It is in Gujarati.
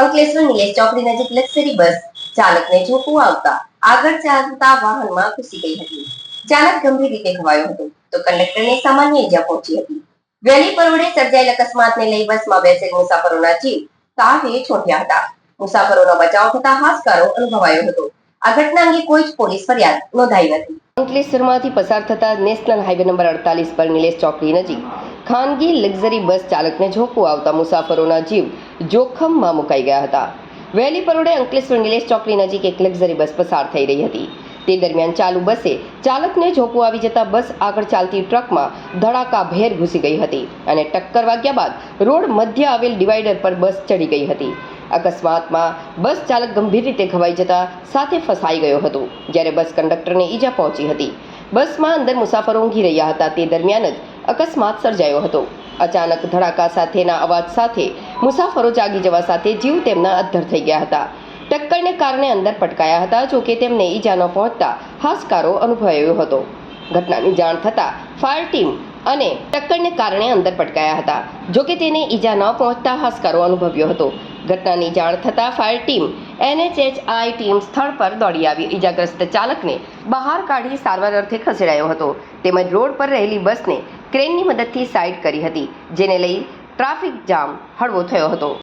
અંકલેશ્વર નિલેશ નજીક લક્ઝરી બસ ચાલકને ઝોકું આવતા આગળ ચાલતા વાહનમાં ઘૂસી ગઈ હતી. ચાલક ગંભીર રીતે ઘવાયો હતો. તો કંડક્ટરને સામાન્ય ઈજા પહોંચી હતી. વહેલી પરોડે સર્જાયેલ અકસ્માતને લઈ બસમાં બેસેલ મુસાફરોના જીવ તાવે છોટ્યા હતા. મુસાફરોનો બચાવ થતા હાશકારો અનુભવાયો હતો. આ ઘટના અંગે કોઈ જ પોલીસ ફરિયાદ નોંધાઈ નથી. અંકલેશ્વરમાંથી પસાર થતા નેશનલ હાઈવે નંબર અડતાલીસ પર નિલેશ ચોકડી નજીક ખાનગી લક્ઝરી બસ ચાલકને ઝોકું આવતા મુસાફરોના જીવ જોખમમાં મુકાઈ ગયા હતા. વહેલી પરોડે અંકલેશ્વર નિલેશ ચોકડી નજીક એક લક્ઝરી બસ પસાર થઈ રહી હતી. તે દરમિયાન ચાલુ બસે ચાલકને ઝોકવું આવી જતા બસ આગળ ચાલતી ટ્રકમાં ધડાકાભેર ઘૂસી ગઈ હતી અને ટક્કર વાગ્યા બાદ રોડ મધ્ય આવેલ ડિવાઈડર પર બસ ચડી ગઈ હતી. અકસ્માતમાં બસ ચાલક ગંભીર રીતે ઘવાઈ જતા સાથે ફસાઈ ગયો હતો, જ્યારે બસ કંડક્ટરને ઈજા પહોંચી હતી. બસમાં અંદર મુસાફરો ઊંઘી રહ્યા હતા. તે દરમિયાન જ અકસ્માત સર્જાયો હતો. અચાનક ધડાકા સાથેના અવાજ સાથે મુસાફરો જાગી જવા સાથે જીવ તેમના અદ્ધર થઈ ગયા હતા. ટક્કરને કારણે અંદર પટકાયા હતા જોકે તેમને ઈજા ન પહોંચતા હાશકારો અનુભવાયો હતો. ઘટનાની જાણ થતાં ફાયર ટીમ અને ટક્કરને કારણે અંદર પટકાયા હતા. જોકે તેને ઈજા ન પહોંચતા હાશકારો અનુભવ્યો હતો. ઘટનાની જાણ થતાં ફાયર ટીમ એનએચએચઆઈ ટીમ સ્થળ પર દોડી આવી. ઈજાગ્રસ્ત ચાલકને બહાર કાઢી સારવાર અર્થે ખસેડાયો હતો. તેમજ રોડ પર રહેલી બસને ક્રેનની મદદથી સાઈડ કરી હતી, જેને લઈ ટ્રાફિક જામ હળવો થયો હતો.